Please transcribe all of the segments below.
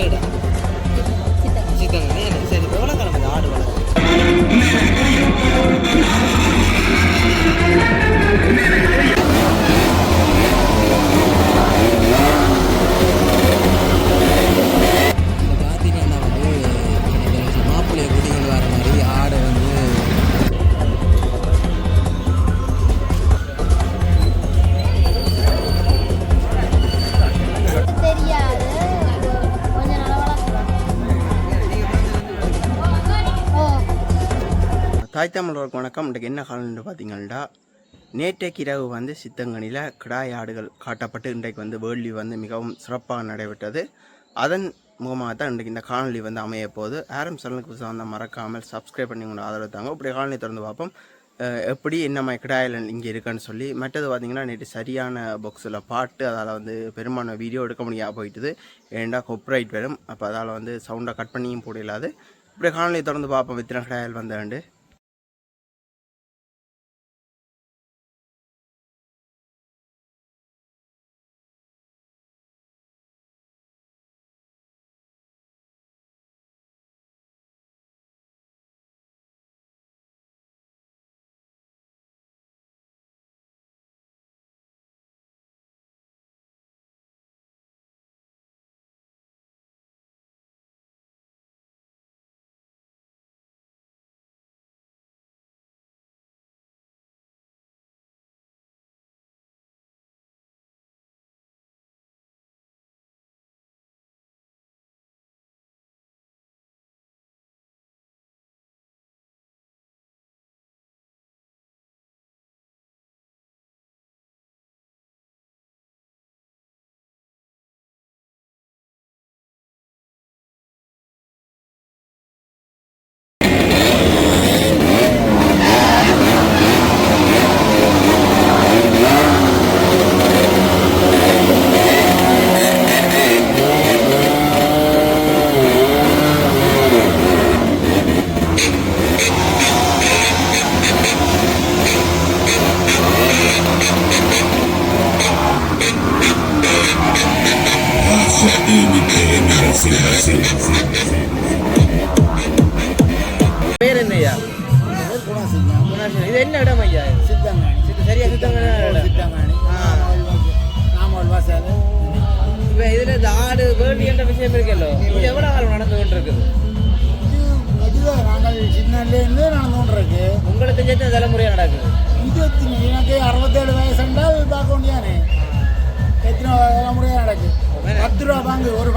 எந்த தாய் தமிழர்களுக்கு வணக்கம். இன்றைக்கு என்ன காலம்னு பார்த்தீங்கன்னா நேற்றைக்கு இரவு வந்து சித்தங்கனியில் கிடாய் ஆடுகள் காட்டப்பட்டு இன்றைக்கு வந்து வேள்வி வந்து மிகவும் சிறப்பாக நடைபெற்றது. அதன் முகமாக தான் இன்றைக்கு இந்த காணொலி வந்து அமைய போகுது. ஆரம் சேனலுக்கு புதுசாக மறக்காமல் சப்ஸ்கிரைப் பண்ணி உங்களை ஆதரவு தாங்க. இப்படி காணொலி திறந்து பார்ப்போம். எப்படி என்னம்மா கிடாயில் இங்கே இருக்குன்னு சொல்லி மற்றது பார்த்தீங்கன்னா நேற்று சரியான பாக்ஸில் பாட்டு அதால் வந்து பெரும்பாலான வீடியோ எடுக்க முடியாமல் போயிட்டுது. ஏண்டா கொப்ரைட் வரும் அப்போ அதால் வந்து சவுண்டை கட் பண்ணியும் போட இல்லாது இப்படி காணொலி திறந்து பார்ப்போம். வித்தின கிடாயில் வந்தாண்டு.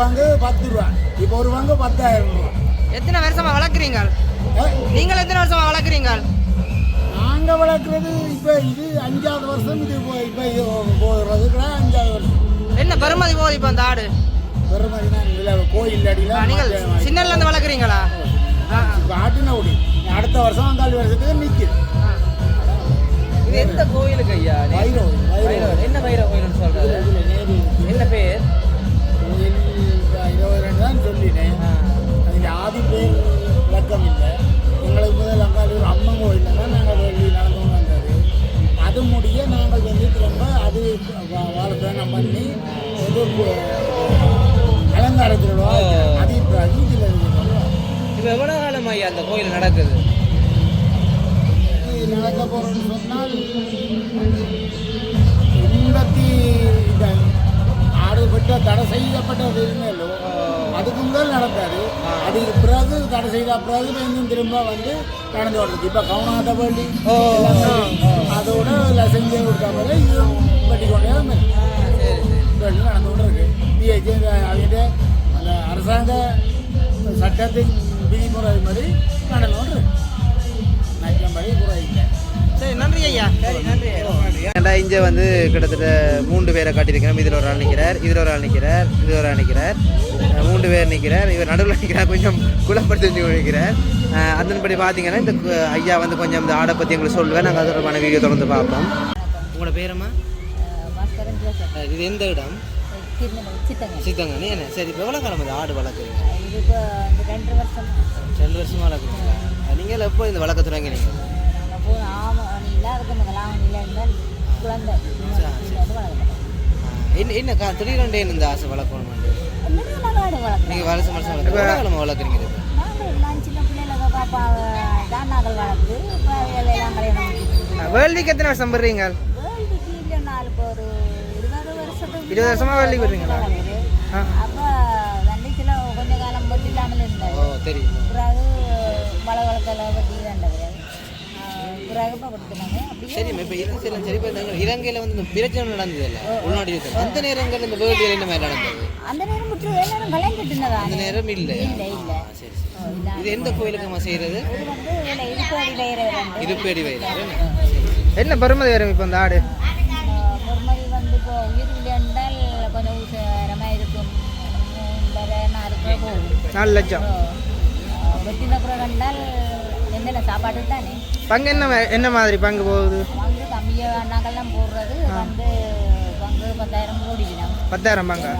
பங்கு பத்து ரூபா. இப்போ ஒரு பங்கு பத்தாயிரம் ரூபா. எத்தனை வருஷமா வளர்க்குறீங்க நீங்கள் எத்தனை வருஷமா வளர்க்குறீங்க நாங்கள் வளர்க்குறது இப்போ இது அஞ்சாவது வருஷம் இது இப்போ இப்போ போகிறது கூட அஞ்சாவது வருஷம். என்ன பெருமதி போகுது இப்போ அந்த ஆடு? பெருமதினா இல்லை கோயில் நீங்கள் அடியில் சின்னல்ல இருந்து வளர்க்குறீங்களா? ஆட்டின ஓடி. அடுத்த வருஷம் அங்காளி வருஷத்துக்கு நிற்குது இது எந்த கோயிலுக்கு ஐயா? வைரவ். என்ன வைரவ கோயில்னு சொல்றாரு? என்ன பேர்? கோயில் இருபது ரெண்டு தான் சொல்லினேன் அதுக்கு ஆதி பேர் விளக்கம் இல்லை எங்களுக்கு முதல் அங்காளூர் அம்மன் கோயிலில் தான் நாங்கள் வேள்வி நடந்து வந்தது அது முடிய நாங்கள் வந்து திரும்ப அது வாழைப்பழம் பண்ணி இது கு- அலங்காரத்தில் அது இப்போ இதில் இருக்கிறோம் இப்போ எவ்வளோ காலம் ஐயா அந்த கோயில் நடக்குது? இது நடக்க போகிறோம்னு சொன்னால் எண்பத்தி இந்த ஆடு தடை செய்யப்பட்ட இருந்தாலோ அதுக்கு முதல் நடந்தாரு அதுக்கு பிறகு தடை செய்த பிறகு இன்னும் திரும்ப வந்து நடந்து வருது இப்போ கவுனாத பள்ளி அதோட லசஞ்சே கொடுத்த பிறகு இதுவும் கட்டி கொண்டே நடந்து கொண்டு இருக்கு பிஹெச்சி அவங்க அந்த அரசாங்க சட்டத்தின் விதிமுறை மாதிரி நடந்து கொண்டு இருக்கு மற்றபடி குறை இல்லை சரி நன்றி ஐயா. சரி நன்றி ஏன்டா இங்கே வந்து கிட்டத்தட்ட மூன்று பேரை காட்டியிருக்கிறோம். இதில் ஒரு ஆள் நிற்கிறார் இதில் ஒரு ஆள் நிற்கிறார் இதில் ஒரு ஆள் நிற்கிறார். மூன்று பேர் நிற்கிறார். இவர் நடுவில் நிற்கிறார் கொஞ்சம் குழப்பப்படுத்தி நிற்கிறார் அதன்படி பார்த்தீங்கன்னா இந்த ஐயா வந்து கொஞ்சம் இந்த ஆடை பற்றி எங்களுக்கு சொல்லுவேன் நாங்கள் அது தொடர்பான வீடியோ தொடர்ந்து பார்ப்போம். உங்களோட பேரம்மா இது எந்த இடம்? சித்தங்கண்ணி என்ன? சரி இப்போ எவ்வளோ காலம் இந்த ஆடு வளர்க்குறீங்க? இது இப்போ இந்த ரெண்டு வருஷம். ரெண்டு வருஷமாக வளர்க்குறீங்களா? நீங்கள் எப்போ இந்த வளர்க்க தொடங்கினீங்க? ஆவணியில் இருந்தால் குழந்தை. என்ன என்ன திடீரெண்டே இந்த ஆசை வளர்க்கணும் நீங்கள் வருஷம் வருஷம் வளர்க்குறீங்க வளர்க்குறீங்க வேர்ல்டுக்கு எத்தனை வருஷம் ஒரு இருபது வருஷமா வேர்ல்டுக்கு வர்றீங்களா ஆ. அப்போ கொஞ்ச காலம் போட்டு இல்லாமல் ஓ இருந்தது தெரியும் மழை வளர்க்கல பற்றி பிறகு இப்போ கொடுத்துனாங்க அப்படியே சரி இப்போ இப்போ இலங்கையில் வந்து இந்த பிரச்சனை நடந்தது இல்லை உள்நாட்டு யுத்தம். அந்த நேரங்கள் இந்த வேர்ல்டு என்ன மாதிரி நடந்தது? அந்த நேரம் முற்று எல்லாரும் அந்த நேரம் இல்லை. இல்லை இல்லை. சரி சரி. இது எந்த கோயிலுக்குமா செய்கிறது இருப்பேடி வயது என்ன பெருமதி வரும் இப்போ இந்த ஆடு? பொறுமதி வந்து இப்போ உயிர் விளையாண்டால் கொஞ்சம் உசரமாக இருக்கும். நாலு லட்சம். வெட்டின அப்புறம் கண்டால் என்னென்ன சாப்பாடு தானே? பங்கு என்ன என்ன மாதிரி பங்கு போகுது? பங்கு கம்மிய அண்ணாக்கெல்லாம் போடுறது. வந்து பங்கு பத்தாயிரம் ஓடிக்கணும் பத்தாயிரம் பங்கா?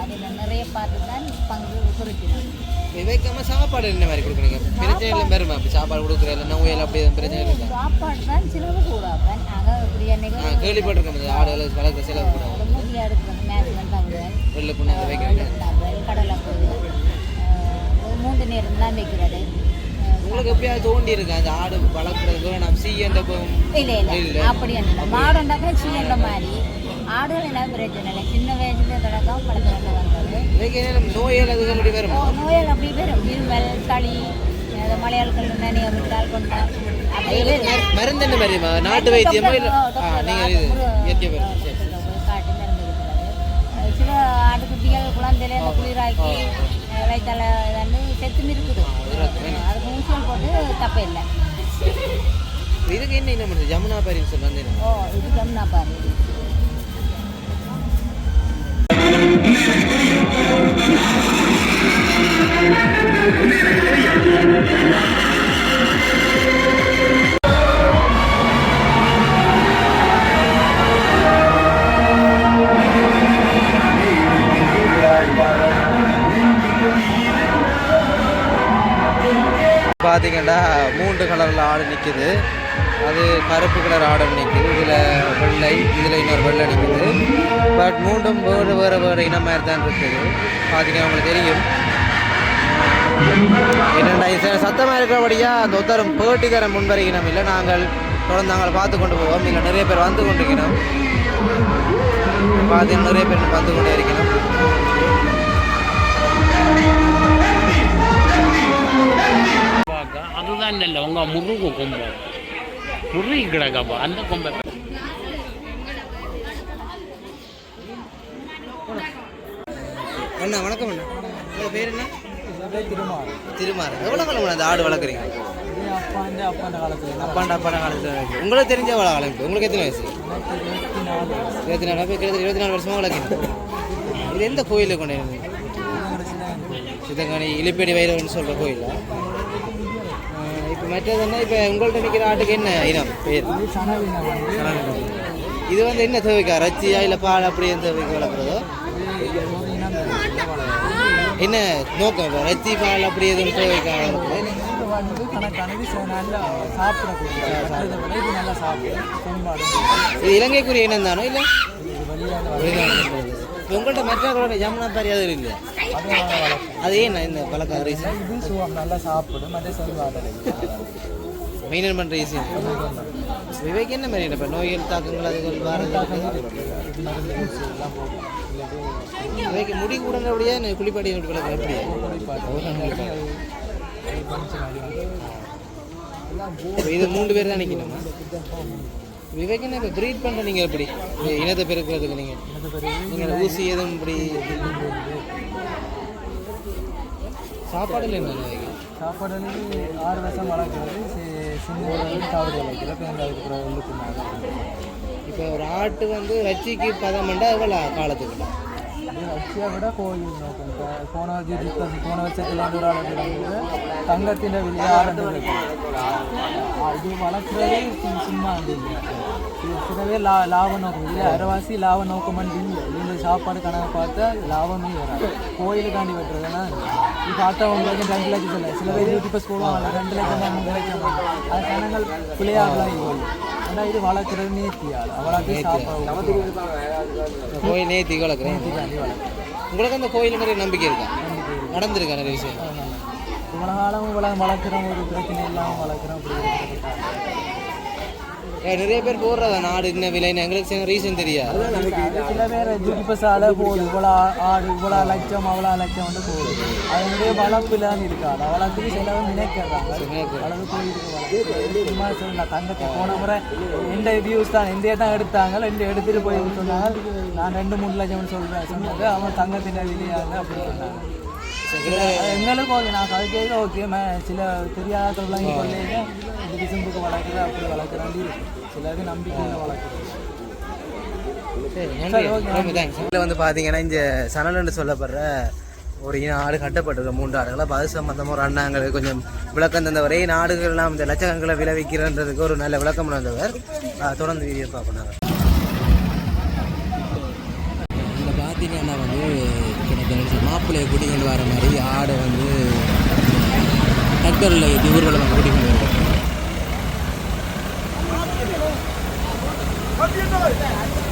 நிறைய பார்த்து தான் பங்கு குறிக்கணும் விவேக்காம சாப்பாடு என்ன மாதிரி கொடுக்குறீங்க? பிரச்சனை இல்லை வருமா அப்படி சாப்பாடு கொடுக்குற இல்லை நோயல் அப்படி எதுவும் பிரச்சனை இருக்கா சாப்பாடு தான் சிலவு கூடாது நாங்கள் இந்த ஆடுகளுக்கு வளர்க்குற செலவு கூட. வெள்ளை புண்ணு வைக்கிறீங்க. கடலை போகுது மூன்று நேரம் தான் வைக்கிறது. உங்களுக்கு எப்பயாவது தோண்டி இருக்கு? அந்த ஆடு வளர்க்குறது வேணாம் சி அந்த இல்லை இல்லை. அப்படி இல்லை. மாடுண்டாக்க சீண்ட மாதிரி? ஆடுகள் என்ன பிரச்சனை இல்லை. சின்ன வயசுல தொடக்கம் பழக்க வந்து வந்தது. நோயல் அதுகள் அப்படி வருமா நோயால் அப்படி வரும் இருமல் களி அது மலையாளர்கள் விட்டால் கொண்டா மருந்து என்ன மாதிரி நாட்டு வைத்தியமோ இல்லை? நீங்கள் இது இயற்கை மருந்து காட்டி மருந்து. சில ஆட்டுக்குட்டிகள் குழந்தையில அந்த குளிராக்கி வயிற்றால வந்து செத்தும் இருக்குது அதுக்கு ஊசிகள் போட்டு தப்பே இல்லை. இதுக்கு என்ன என்ன பண்ணுறது ஜமுனா பாரின்னு சொல்லி ஓ இது ஜமுனா பாரு. பார்த்தீங்கன்னா மூன்று கலரில் ஆடு நிற்குது அது கருப்பு கலர் ஆடு நிற்குது இதில் வெள்ளை இதில் இன்னொரு வெள்ளை நிற்குது பட் மூன்றும் வேறு வேறு வேறு இனம் மாதிரி தான் இருக்குது. பார்த்தீங்கன்னா உங்களுக்கு தெரியும். என்னென்ன இது சத்தமாக இருக்கிறபடியாக அந்த ஒருத்தரும் பேட்டிக்காரன் தர இனம் இல்லை. நாங்கள் தொடர்ந்து நாங்கள் பார்த்து கொண்டு போவோம். இல்லை நிறைய பேர் வந்து கொண்டிருக்கணும். பார்த்தீங்கன்னா நிறைய பேர் வந்து கொண்டே இருக்கிறோம் அதுதான் இல்லை உங்க முருகு கொம்பு. முருகி கிடக்கப்போ அந்த கொம்பை அண்ணா வணக்கம் அண்ணா. உங்கள் பேர் என்ன? திருமாறு. எவ்வளோ காலம் அந்த ஆடு வளர்க்குறீங்க? அப்பாண்ட அப்பாண்ட காலத்தில் உங்களுக்கு தெரிஞ்ச எவ்வளோ காலம் உங்களுக்கு எத்தனை வயசு? இருபத்தி நாலு. அப்போ கிட்டத்தட்ட இருபத்தி நாலு வருஷமாக வளர்க்குறீங்க. இது எந்த கோயிலுக்கு கொண்டு வந்து சித்தங்கனி இலிப்பேடி வைரவன் சொல்கிற கோயிலா? மற்றது என்ன இப்போ உங்கள்கிட்ட நிற்கிற ஆட்டுக்கு என்ன இனம்? பேர். இது வந்து என்ன தேவைக்கா? ரச்சியா இல்லை பால் அப்படி எந்த தேவைக்கு வளர்க்குறதோ? என்ன நோக்கம் இப்போ? ரச்சி பால் அப்படி எதுவும் தேவைக்கா வளர்க்குறது? இலங்கைக்குரிய இனம் தானோ இல்லை? உங்கள்கிட்ட மற்ற ஜமுனா பாரி அது இல்லையா? அது ஏன் இந்த பழக்கம் ரீசன் நல்லா சாப்பிடும் அதே சொல்லுவாங்க மெயின்டைன் பண்ணுற ரீசன் விவேக் என்ன மாதிரி இப்போ நோய்கள் தாக்கங்கள் அதுகள் வாரது விவேக் முடி கூடனபடியா குளிப்பாடி பழக்கம் எப்படியா இது மூன்று பேர் தான் நிற்கணுமா விவேகன் இப்போ ப்ரீட் பண்ணுற நீங்கள் எப்படி? இனத்தை பெருக்கிறதுக்கு நீங்கள் நீங்கள் ஊசி எதுவும் இப்படி சாப்பாடுல என்ன விவேக் சாப்பாடு வந்து ஆறு வருஷம் வளர்க்குறது சின்ன சாப்பிட வைக்கிற இப்போ இப்போ ஒரு ஆட்டு வந்து ரச்சிக்கு பதம் பண்ணா எவ்வளோ காலத்துக்கு இது ரஷ்யா விட கோயில் நோக்கம் போன வருஷம் இப்போ போன வருஷத்துல ஒரு தங்கத்தின் விலை ஆரம்பிச்சு இது வளர்க்குறது சும்மா வந்து பேர் லா லாப நோக்கம். இல்லை அரைவாசி லாப நோக்கம்னு இல்லை இந்த சாப்பாடு கணக்கு பார்த்தா லாபமே வராது. கோயிலுக்காண்டி வெட்டுறதுனா இப்போ பார்த்தா உங்களுக்கு ரெண்டு லட்சம் இல்லை சில பேர் யூடியூப் பஸ் போடுவாங்க ரெண்டு லட்சம் மூணு லட்சம் அது கணங்கள் பிள்ளையாகலாம் இது ஆனால் இது வளர்க்குறது நேர்த்தியால். அவ்வளோக்கு சாப்பாடு கோயில் நேத்தி வளர்க்குறேன். உங்களுக்கு அந்த கோயில் நிறைய நம்பிக்கை இருக்கா? நடந்திருக்கா நிறைய விஷயம்? இவ்வளோ காலம் இவ்வளோ வளர்க்குறோம் ஒரு பிரச்சனை இல்லாமல் வளர்க்குறோம் அப்படி நிறைய பேர் போடுறதா? நாடு என்ன விலைன்னு எங்களுக்கு ரீசன் தெரியாது. சில பேர் ஜூடிபஸால் போகுது. இவ்வளோ ஆடு இவ்வளோ லட்சம் அவ்வளோ லட்சம் வந்து போகுது. அதனுடைய வளர்ப்புலாம் இருக்காது. வளர்த்துக்கு சிலவங்க நினைக்கிறாங்க. கோயிலுக்கு வளர்ப்பு சும்மா சொல்லலாம் தங்கத்தை போன முறை எந்த வியூஸ் தான் எந்த தான் எடுத்தாங்க ரெண்டு எடுத்துட்டு போய் சொன்னாங்க. நான் ரெண்டு மூணு லட்சம்னு சொல்கிறேன் சொன்னது அவன் தங்கத்தின் விலையாக அப்படி சொன்னாங்க. எங்களுக்கும் ஓகே? நான் கதைக்கிறது ஓகே மே சில தெரியாத தொழிலாளி கொள்ளைங்க இந்த டிசம்பருக்கு வளர்க்குறது அப்படி வளர்க்குறாண்டி சிலருக்கு நம்பிக்கையில் வளர்க்குறது இதில் வந்து பார்த்தீங்கன்னா இந்த சனலன்னு சொல்லப்படுற ஒரு ஆடு கட்டப்பட்டிருக்க மூன்று ஆடுகள் அப்போ அது சம்மந்தமாக ஒரு அண்ணாங்களுக்கு கொஞ்சம் விளக்கம் தந்தவரே. நாடுகள்லாம் இந்த லட்சக்கணக்கில் விளைவிக்கிறன்றதுக்கு ஒரு நல்ல விளக்கம் வந்தவர் ஆ, தொடர்ந்து வீடியோ இதில் பார்த்தீங்கன்னா வந்து நிகழ்ச்சி மாப்பிள்ளையை கூட்டிக்கொண்டு வர மாதிரி ஆடை வந்து டக்கரில் இது ஊர்வலம் கூட்டிக்கொண்டு வருவாங்க Come on,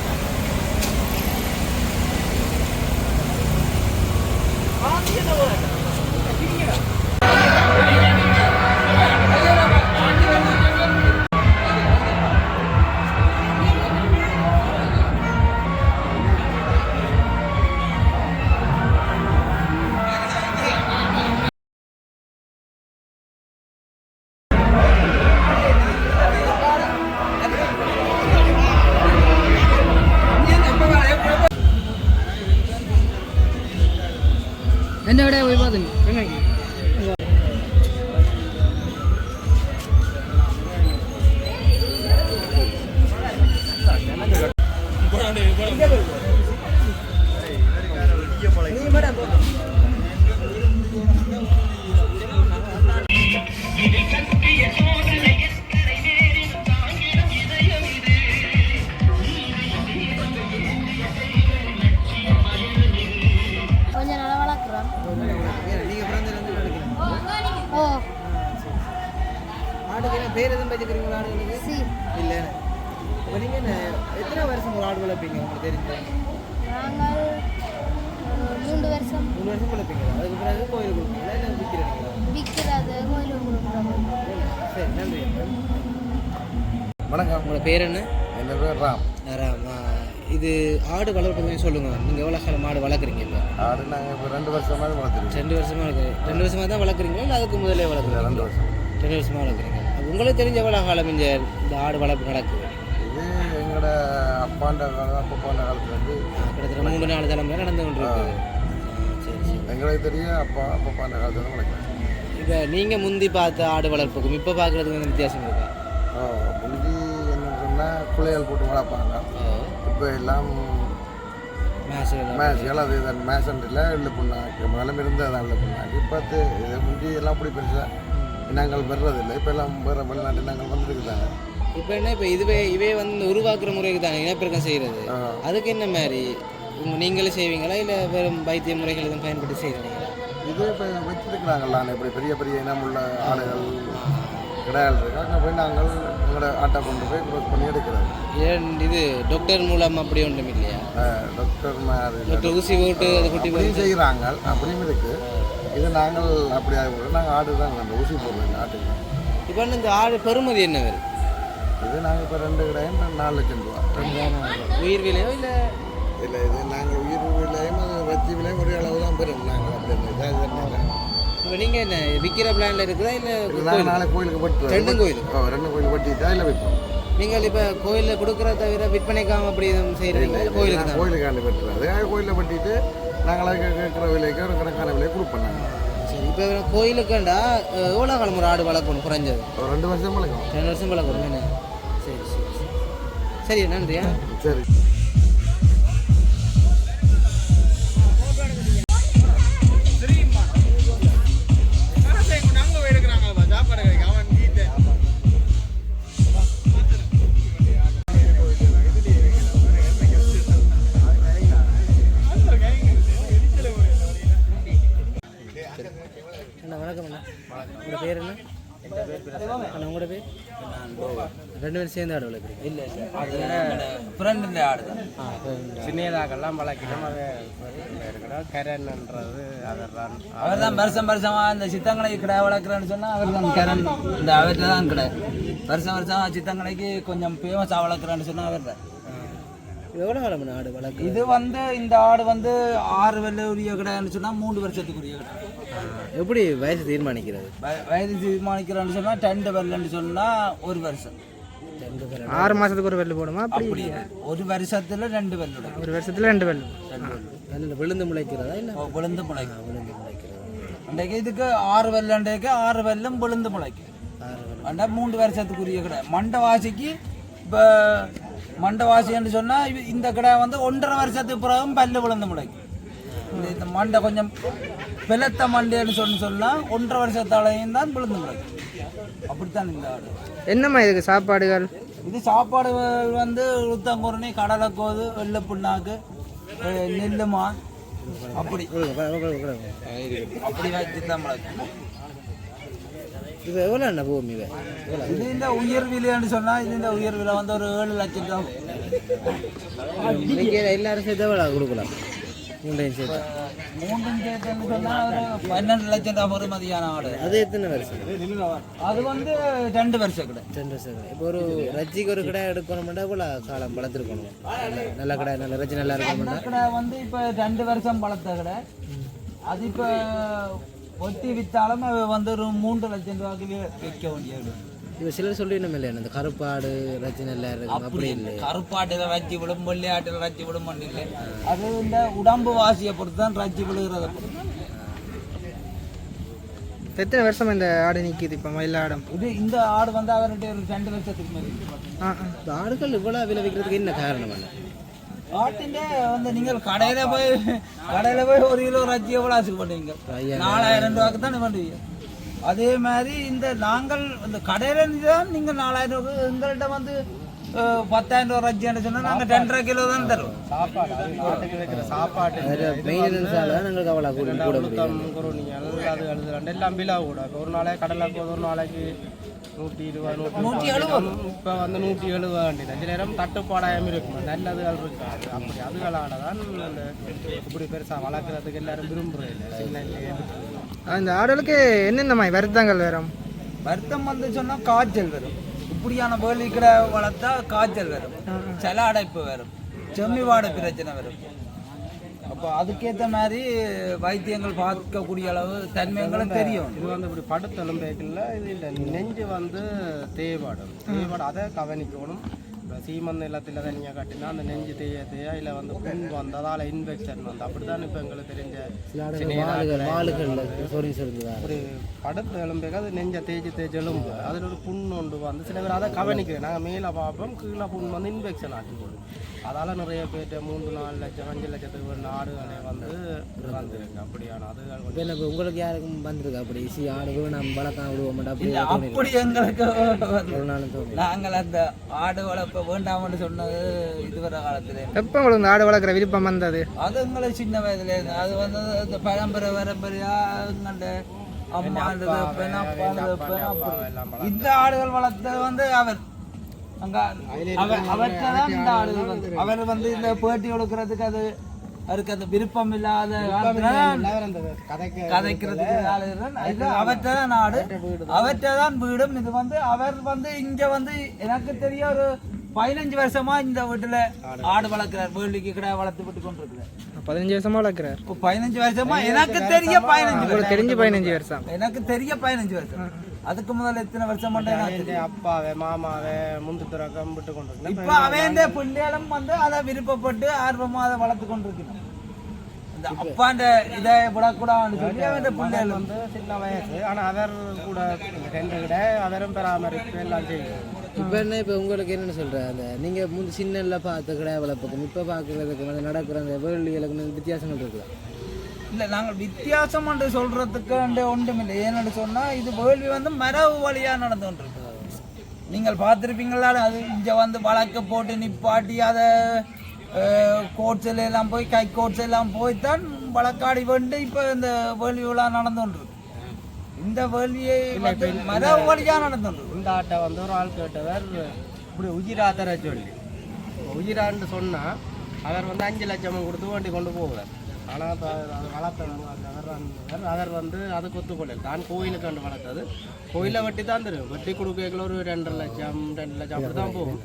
வணக்கம். உங்களோட பேர் என்ன? என்ன பேர் ராம். ராம். இது ஆடு வளர்ப்பதையும் சொல்லுங்கள் நீங்கள் எவ்வளோ காலம் ஆடு வளர்க்குறீங்க இப்போ? ஆடு நாங்கள் இப்போ ரெண்டு வருஷமாக வளர்த்துருக்கோம் ரெண்டு வருஷமா வளர்க்குறீங்க ரெண்டு வருஷமா தான் வளர்க்குறீங்களா? இல்லை அதுக்கு முதலே வளர்க்குறீங்க ரெண்டு வருஷம். ரெண்டு வருஷமா வளர்க்குறீங்க. உங்களுக்கு தெரிஞ்ச எவ்வளோ காலம் இந்த இந்த ஆடு வளர்ப்பு நடக்குது இது எங்களோட அப்பாண்ட காலம் அப்பாண்ட காலத்துலேருந்து ஆ, கிட்டத்தட்ட மூணு நாலு தலைமுறை நடந்து கொண்டு இருக்குது சரி சரி. எங்களுக்கு தெரிய அப்பா அப்பாண்ட காலத்துல வளர்க்குறேன் இப்போ நீங்கள் முந்தி பார்த்த ஆடு வளர்ப்புக்கும் இப்போ பார்க்குறதுக்கு வந்து வித்தியாசம் இருக்கா? முந்தி என்ன சொன்னால் குளையல் போட்டு வளர்ப்பாங்க. இப்போ எல்லாம் மேட்ச் மேட்ச்கள் அது மேட்சன்றில் இல்லை புண்ணாக்கு முதல்ல இருந்தது அதான் இல்லை புண்ணாக்கு இப்போ இது முந்தி எல்லாம் அப்படி பெருசாக நாங்கள் வர்றதில்லை. இப்போ எல்லாம் வேறு வெளிநாட்டு நாங்கள் வந்துருக்குதாங்க. இப்போ என்ன இப்போ இதுவே இவே வந்து உருவாக்குற முறைக்கு தானே இனப்பெருக்கம் செய்கிறது. அதுக்கு என்ன மாதிரி? நீங்களே செய்வீங்களா? இல்லை வெறும் வைத்திய முறைகள் எதுவும் பயன்படுத்தி செய்கிறீங்களா இது இப்போ வச்சிருக்கிறாங்களா இப்படி பெரிய பெரிய இனமுள்ள ஆடுகள் கிடையாது அங்கே போய் நாங்கள் எங்களோட ஆட்டை கொண்டு போய் க்ரோஸ் பண்ணி எடுக்கிறது. ஏன் இது டாக்டர் மூலம் அப்படி ஒன்றும் இல்லையா? டாக்டர் மாதிரி ஊசி போட்டு அது குட்டி போட்டு. செய்கிறாங்க அப்படியும் இருக்கு. இது நாங்கள் அப்படி ஆகி நாங்கள் ஆடு தான் அந்த ஊசி போடுறோம் ஆட்டுக்கு. இப்போ இந்த ஆடு பெறுமதி என்ன வருது இது நாங்கள் இப்போ ரெண்டு கடையும் நாலு லட்சம் ரூபா. உயிர் விலையோ இல்லை? இல்லை இது நாங்கள் உயிர் விலையும் அது வச்சு விலையும் ஒரே அளவு தான் பெறும் நாங்கள் அப்படி இந்த இதாக இது இல்லை. இப்போ நீங்கள் என்ன விற்கிற பிளானில் இருக்குதா இல்லை நாங்கள் நாளை கோயிலுக்கு? பட்டு ரெண்டும் கோயிலுக்கு? ஓ ரெண்டு கோயிலுக்கு பட்டிட்டா இல்லை வைப்போம் நீங்கள் இப்போ கோயிலில் கொடுக்குறத தவிர விற்பனைக்காம அப்படி எதுவும் செய்கிறீங்களா இல்லை கோயிலுக்கு தான். கோயிலுக்காண்டி பெற்றுறது கோயிலில் பட்டிட்டு நாங்கள் அதுக்கு கேட்குற விலைக்கு ஒரு கணக்கான விலையை கொடுப்போம் நாங்கள் சரி. இப்போ கோயிலுக்குண்டா எவ்வளோ காலம் ஒரு ஆடு வளர்க்கணும் குறைஞ்சது? ஒரு ரெண்டு வருஷம் வளர்க்கும் ரெண்டு வருஷம் வளர்க்கணும் சரி சரி. சரி நன்றியா? சரி. ரெண்டு பேரும் சேர்ந்து ஆடு வளர்க்குறீங்க இல்லை ஃப்ரெண்டு ஆடு தான் சின்னதாக்கெல்லாம் பழக்கினோம் அது இருக்கிறோம் கரன்ன்றது அதெல்லாம் அவர் தான் வருஷம் வருஷமா இந்த சித்தங்களை கடை வளர்க்குறேன்னு சொன்னா அவர் தான் கரண் இந்த அவர்கிட்ட தான் கடை. வருஷம் வருஷம் சித்தங்களைக்கு கொஞ்சம் ஃபேமஸாக வளர்க்குறேன்னு சொன்னா அவர் தான் எவ்வளோ காலம் ஆடு வளர்க்கு இது வந்து இந்த ஆடு வந்து ஆறு வெள்ளை உரிய கடைன்னு சொன்னா மூணு வருஷத்துக்குரிய கடை. எப்படி வயசு தீர்மானிக்கிறது? வய- வயது தீர்மானிக்கிறேன்னு சொன்னா ரெண்டு வெள்ளைன்னு சொன்னா ஒரு வருஷம். ஆறு மாசத்துக்கு ஒரு வெள்ளு போடுமா? அப்படி ஒரு வருஷத்துல ரெண்டு வெள்ளுடைய ஒரு வருஷத்துல ரெண்டு வெள்ளு. நல்ல விழுந்து முளைக்கிறதா இல்லை விழுந்து முளைக்கும். விழுந்து முளைக்கிறதா. அன்றைக்கு இதுக்கு ஆறு வெள்ளண்டைக்கு ஆறு வெள்ளம் விழுந்து முளைக்கும். அண்டா மூன்று வருஷத்துக்குரிய கடை. மண்டை வாசிக்கு இப்போ மண்டை வாசின்னு சொன்னால் இந்த கடை வந்து ஒன்றரை வருஷத்துக்கு பிறகும் பல்லு விழுந்து முளைக்கும். இந்த இந்த மண்டை கொஞ்சம் பெலத்த மண்டைன்னு சொல்லி சொன்னால் ஒன்றரை வருஷத்தாலையும் தான் விழுந்து அப்படித்தான் இந்த ஆடு. என்னம்மா இதுக்கு சாப்பாடுகள்? இது சாப்பாடு வந்து உளுத்தங்குரணி கடலைக்கோது வெள்ளை புண்ணாக்கு நெல்லுமா அப்படி. அப்படி வச்சு தான் இது எவ்வளோ அண்ணா பூமி இது இந்த உயர் விலைன்னு சொன்னா இது இந்த உயர் விலை வந்து ஒரு ஏழு லட்சம் ரூபா எல்லாரும் சேர்த்து எவ்வளோ கொடுக்கலாம்? மூண்டையும் சேர்த்து. மூன்றும் சேர்த்துன்னு ஒரு பன்னெண்டு லட்சம் ரூபா ஒரு மதியான ஆடு. அது எத்தனை வருஷம்? அது வந்து ரெண்டு வருஷம் கூட. ரெண்டு வருஷம் கடை. இப்போ ஒரு ரஜ்ஜிக்கு ஒரு கடை எடுக்கணும்னா எவ்வளோ காலம் வளர்த்துருக்கணும். நல்ல- கடை நல்ல ரஜ்ஜி நல்லா இருக்கணும்னா கடை வந்து இப்போ ரெண்டு வருஷம் பழத்த கடை. அது இப்போ ஒட்டி அது வந்து ஒரு மூன்று லட்சம் ரூபாய்க்கு விற்க வேண்டியது. இப்போ சிலர் சொல்லிடணும் இல்லை இந்த கருப்பாடு நல்லா இருக்கும் அப்படி இல்லை. கருப்பாட்டில் ரச்சி விடும் வெள்ளையாட்டில் ரச்சி விடும் இல்லை அது இந்த உடம்பு வாசியை பொறுத்து தான் ரச்சி விழுகிறத பொறுத்து. எத்தனை வருஷம் இந்த ஆடு நிக்குது இப்போ மயிலாடம் இது இந்த ஆடு வந்து அவர்கிட்ட ஒரு ரெண்டு வருஷத்துக்கு மேலே இருக்கு. ஆ ஆ. இந்த ஆடுகள் இவ்வளோ விலை விற்கிறதுக்கு என்ன காரணம் என்ன? ஆட்டிൻ്റെ வந்து நீங்கள் கடையில போய் கடையில போய் ஒரு கிலோ ரச்சி எவ்வளோ ஆசைக்கு பண்ணுவீங்க? நாலாயிரம் ரூபாய்க்கு தானே பண்ணுவீங்க. அதே மாதிரி இந்த நாங்கள் இந்த கடையில தான் நீங்கள் நாலாயிரம் ரூபாய் எங்கள்கிட்ட வந்து பத்தாயிரம் ரூபா ரஜ்ஜின்னு சொன்னால் நாங்கள் ரெண்டரை கிலோ தான் தருவோம். சாப்பாடு சாப்பாடு. எல்லாம் பிலா கூட. ஒரு நாளைக்கு கடலை போகுது ஒரு நாளைக்கு நூற்றி இருபது நூற்றி எழுபது. இப்போ வந்து நூற்றி எழுபது வேண்டியது. அஞ்சு நேரம் தட்டுப்பாடாயம் இருக்கும். நல்லதுகள் இருக்காது அப்படி அதுகளால தான் இப்படி பெருசாக வளர்க்குறதுக்கு எல்லாரும் விரும்புறது இல்லை சின்ன ஆ, இந்த ஆடுகளுக்கு என்னென்ன மாதிரி வருத்தங்கள் வரும்? வருத்தம் வந்து சொன்னால் காய்ச்சல் வரும். இப்படியான வேலிக்கடை வளர்த்தா காய்ச்சல் வரும். செல அடைப்பு வரும். செம்மிவாடு பிரச்சனை வரும். அப்போ அதுக்கேற்ற மாதிரி வைத்தியங்கள் பார்க்கக்கூடிய அளவு தன்மைகளும் தெரியும். இது வந்து இப்படி படுத்தலும் பேக்கில் இது இல்லை நெஞ்சு வந்து தேய்பாடும். தேய்பாடு அதை கவனிக்கணும். இப்போ சீமந்த இல்லத்தில் தனியாக கட்டினா அந்த நெஞ்சு தேய தேய இல்லை வந்து புண் வந்து அதால் இன்ஃபெக்ஷன் வந்து. அப்படி தான் இப்போ எங்களுக்கு தெரிஞ்ச ஒரு படுத்த எலும்புக்கு அது நெஞ்சை தேய்ச்சி தேய்ச்சி எலும்பு அதில் ஒரு புண் ஒன்று வந்து சில பேர் அதை கவனிக்கிறேன் நாங்கள் மேலே பார்ப்போம் கீழே புண் வந்து இன்ஃபெக்ஷன் ஆகி போடும் அதால் நிறைய பேர்ட்ட மூன்று நாலு லட்சம் அஞ்சு லட்சத்துக்கு ஒரு ஆடுகளே வந்து வந்திருக்கு. அப்படியான என்ன இப்போ உங்களுக்கு யாருக்கும் வந்திருக்கு? அப்படி சி ஆடு கூட நம்ம வளர்க்க விடுவோம் அப்படி இல்ல, அப்படி எங்களுக்கு நாங்கள் அந்த ஆடு வளர்ப்ப வேண்டாம்னு சொன்னது இதுவரை காலத்துல எப்போ உங்களுக்கு இந்த ஆடு வளர்க்குற விருப்பம் வந்தது? அது அது எங்களை சின்ன வயதுல இருந்து. அது வந்து இந்த பரம்பரை பரம்பரையா எங்கள்ட அம்மா இந்த ஆடுகள் வளர்த்தது வந்து அவர் அங்க அவர் அவர்கிட்ட தான் இந்த வந்து அவர் வந்து இந்த பேட்டி கொடுக்கறதுக்கு அது அவருக்கு அந்த விருப்பம் இல்லாத கதைக்கிறதுக்கு ஆள் இருந்தா, இது அவர்கிட்ட தான் நாடு. அவர்கிட்ட தான் வீடும். இது வந்து அவர் வந்து இங்க வந்து எனக்கு தெரிய ஒரு பதினஞ்சு வருஷமா இந்த வீட்டுல ஆடு வளர்க்கிறார். வேலிக்கு கிடா வளர்த்து விட்டு கொண்டிருக்கிறார் பதினஞ்சு வருஷமா வளர்க்குறார். பதினஞ்சு வருஷமா எனக்கு தெரிய பதினஞ்சு தெரிஞ்சு பதினஞ்சு வருஷம். எனக்கு தெரிய பதினஞ்சு வருஷம். அதுக்கு முதல்ல எத்தனை வருஷம். என் அப்பாவே மாமாவே முந்து துறக்கம் விட்டு கொண்டு இப்ப அவன் பிள்ளைகளும் வந்து அதை விருப்பப்பட்டு ஆர்வமா அதை வளர்த்து கொண்டிருக்கிறான். இந்த அப்பாண்ட இதை விடக்கூடாதுன்னு சொல்லி அவன் பிள்ளைகள் வந்து சின்ன வயசு ஆனால் அவர் கூட ரெண்டு அவரும் பராமரிப்பு எல்லாம் செய்யும் இப்போ என்ன இப்போ உங்களுக்கு என்னென்னு சொல்கிறேன் அந்த நீங்கள் முந்தி சின்னல பார்த்த கிடையாது வளர்ப்புக்கும் இப்போ பார்க்குறதுக்கு வந்து நடக்கிற அந்த வேர்ல்டுகளுக்கு வித்தியாசங்கள் இருக்குதா இல்ல நாங்கள் வித்தியாசம் என்று சொல்றதுக்கு அண்டு ஒன்றுமில்லை. ஏன்னு சொன்னா இது வேள்வி வந்து மரபு வழியா நடந்து கொண்டிருக்கு நீங்கள் பார்த்துருப்பீங்களா அது இங்க வந்து வழக்க போட்டு நிப்பாட்டி அதை கோட்ஸில் எல்லாம் போய் கை கோட்ஸ் எல்லாம் போய் தான் வழக்காடி வந்து இப்போ இந்த வேள்வி விழா நடந்து கொண்டிருக்கு. இந்த வேள்வியை மத வழியாக நடந்தது இந்த ஆட்டை வந்து ஒரு ஆள் கேட்டவர் இப்படி உயிராத்தர சொல்லி. உயிரான்னு சொன்னால் அவர் வந்து அஞ்சு லட்சம் கொடுத்து வண்டி கொண்டு போவார். ஆனால் இப்போ அது அவர் வந்தவர் அவர் வந்து அதுக்கு ஒத்துக்கொள்ளல தான் கோயிலுக்கு கண்டு வளர்த்தது. கோயிலை வெட்டி தான் தரும் வெட்டி கொடுக்கல ஒரு ரெண்டரை லட்சம் ரெண்டு லட்சம் அப்படி தான் போகும்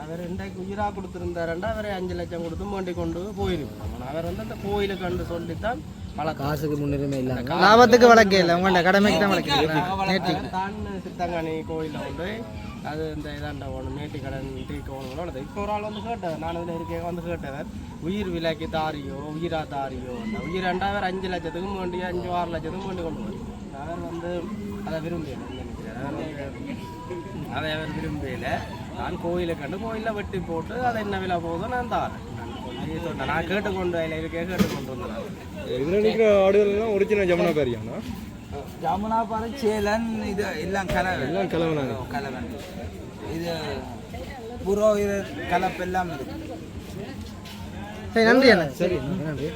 அவர் இன்றைக்கு உயிராக கொடுத்துருந்தாருண்டா அவர் அஞ்சு லட்சம் கொடுத்து வண்டி கொண்டு போயிருக்கும் அவர் வந்து அந்த கோயிலுக்கு கண்டு சொல்லித்தான் வளர்க்க காசுக்கு முன்னுரிமை இல்லை லாபத்துக்கு வழக்கே இல்லை. உங்களோட கடமைக்கு தான் வழக்கு. தான். சித்தங்காணி கோயிலில் வந்து அது இந்த இதாண்ட ஒன்று நேட்டி கடன் தீக்க ஒன்று இப்போ ஒரு ஆள் வந்து கேட்டவர் நான் இதில் இருக்க வந்து கேட்டவர் உயிர் விலைக்கு தாரியோ உயிரா தாரியோ அந்த உயிராண்டா அவர் அஞ்சு லட்சத்துக்கும் வேண்டி அஞ்சு ஆறு லட்சத்துக்கும் வேண்டி கொண்டு போய் அவர் வந்து அதை விரும்பல அதை அவர் விரும்பல நான் கோயிலை கண்டு கோயிலில் வெட்டி போட்டு அதை என்ன விலை போதும் நான் தாரேன். நான் கேட்டுக்கொண்டு அதில் இருக்கே கேட்டுக்கொண்டு வந்தேன். இதில் நிற்கிற ஆடுகள் ஜமுனா பாரு சேலன் இது எல்லாம் கலவை. எல்லாம் கிளம்புனாங்க கலவன் இது புரோகிதர் கலப்பெல்லாம் இருக்கு. சரி நன்றி அண்ணா. சரி நன்றி.